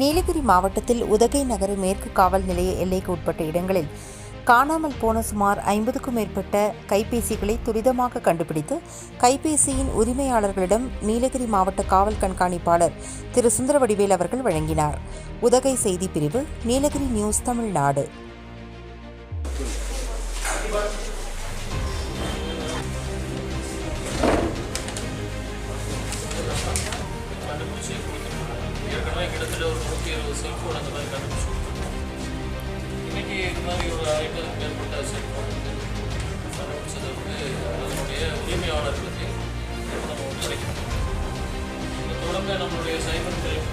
நீலகிரி மாவட்டத்தில் உதகை நகர மேற்கு காவல் நிலைய எல்லைக்கு உட்பட்ட இடங்களில் காணாமல் போன சுமார் ஐம்பதுக்கும் மேற்பட்ட கைபேசிகளை துரிதமாக கண்டுபிடித்து கைபேசியின் உரிமையாளர்களிடம் நீலகிரி மாவட்ட காவல் கண்காணிப்பாளர் திரு சுந்தரவடிவேல் அவர்கள் வழங்கினார். உதகை செய்தி பிரிவு நீலகிரி நியூஸ் தமிழ்நாடு. கொடுத்துருக்காங்க ஏற்கனவே கிட்டத்தட்ட ஒரு நூற்றி இருபது செல்ஃபோன் அந்த மாதிரி கண்டுபிடிச்சி இன்னைக்கு இது மாதிரி ஒரு ஐம்பதுக்கு மேற்பட்ட செல்ஃபோன் வந்து கண்டுபிடிச்சதை வந்து அதனுடைய உரிமையாளர்களுக்கு நம்ம வந்து ஒப்படைக்கணும் இந்த தொடர்ந்து நம்மளுடைய சைபர் கிரைம்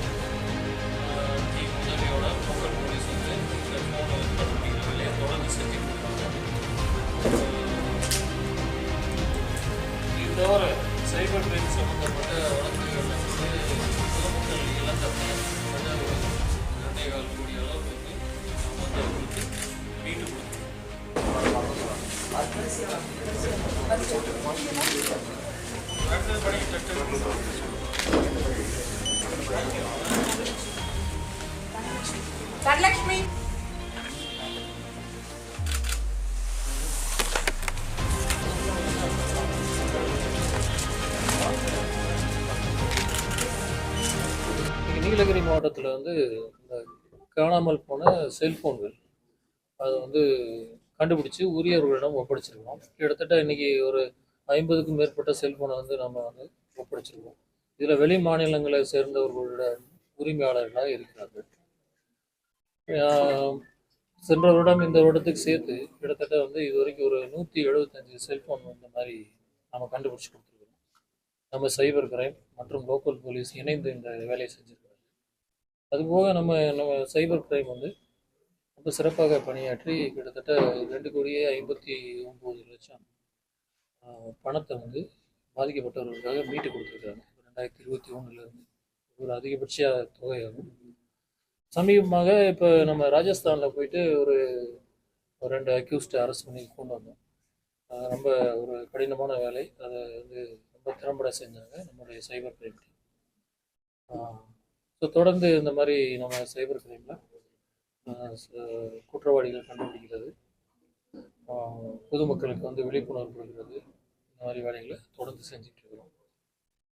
டீம் உதவியோட லோக்கல் போலீஸ் வந்து இந்த ஃபோனை வந்து கண்டுபிடிக்கிற வேலையை தொடர்ந்து செஞ்சு கொடுப்பாங்க இது தவிர சைபர் கிரைம் சம்மந்தப்பட்ட வழக்குகள் வந்து பொதுமக்கள் இழந்த பணம் கஜா ரெண்டே கால் கோடி அளவுக்கு வந்து நம்ம வந்து அவங்களுக்கு மீட்டு கொடுக்கணும் வரலட்சுமி நீலகிரி மாவட்டத்தில் வந்து இந்த காணாமல் போன செல்ஃபோன்கள் அது வந்து கண்டுபிடிச்சி உரியவர்களிடம் ஒப்படைச்சிருக்கோம் கிட்டத்தட்ட இன்னைக்கு ஒரு ஐம்பதுக்கும் மேற்பட்ட செல்ஃபோனை வந்து நம்ம வந்து ஒப்படைச்சிருக்கோம் இதில் வெளி மாநிலங்களை சேர்ந்தவர்களோட உரிமையாளர்களாக இருக்கிறார்கள். சென்ற வருடம் இந்த வருடத்துக்கு சேர்த்து கிட்டத்தட்ட வந்து இது வரைக்கும் ஒரு நூற்றி எழுபத்தஞ்சு செல்ஃபோன் இந்த மாதிரி நம்ம கண்டுபிடிச்சி கொடுத்துருக்கோம் நம்ம சைபர் கிரைம் மற்றும் லோக்கல் போலீஸ் இணைந்து இந்த வேலையை செஞ்சுருக்கோம் அதுபோக நம்ம நம்ம சைபர் கிரைம் வந்து ரொம்ப சிறப்பாக பணியாற்றி கிட்டத்தட்ட ரெண்டு கோடியே ஐம்பத்தி ஒம்பது லட்சம் பணத்தை வந்து பாதிக்கப்பட்டவர்களுக்காக மீட்டு கொடுத்துருக்காங்க ரெண்டாயிரத்தி இருபத்தி ஒன்றுலேருந்து ஒரு அதிகபட்ச தொகையாகும். சமீபமாக இப்போ நம்ம ராஜஸ்தானில் போயிட்டு ஒரு ரெண்டு அக்யூஸ்டை அரெஸ்ட் பண்ணி கொண்டு வந்தோம். ரொம்ப ஒரு கடினமான வேலை. அதை வந்து ரொம்ப திறம்பட செஞ்சாங்க நம்மளுடைய சைபர் கிரைம் டீம் ஸோ தொடர்ந்து இந்த மாதிரி நம்ம சைபர் கிரைமில் குற்றவாளிகள் கண்டுபிடிக்கிறது பொதுமக்களுக்கு வந்து விழிப்புணர்வு கொடுக்கிறது இந்த மாதிரி வேலைகளை தொடர்ந்து செஞ்சுட்டு இருக்கிறோம்.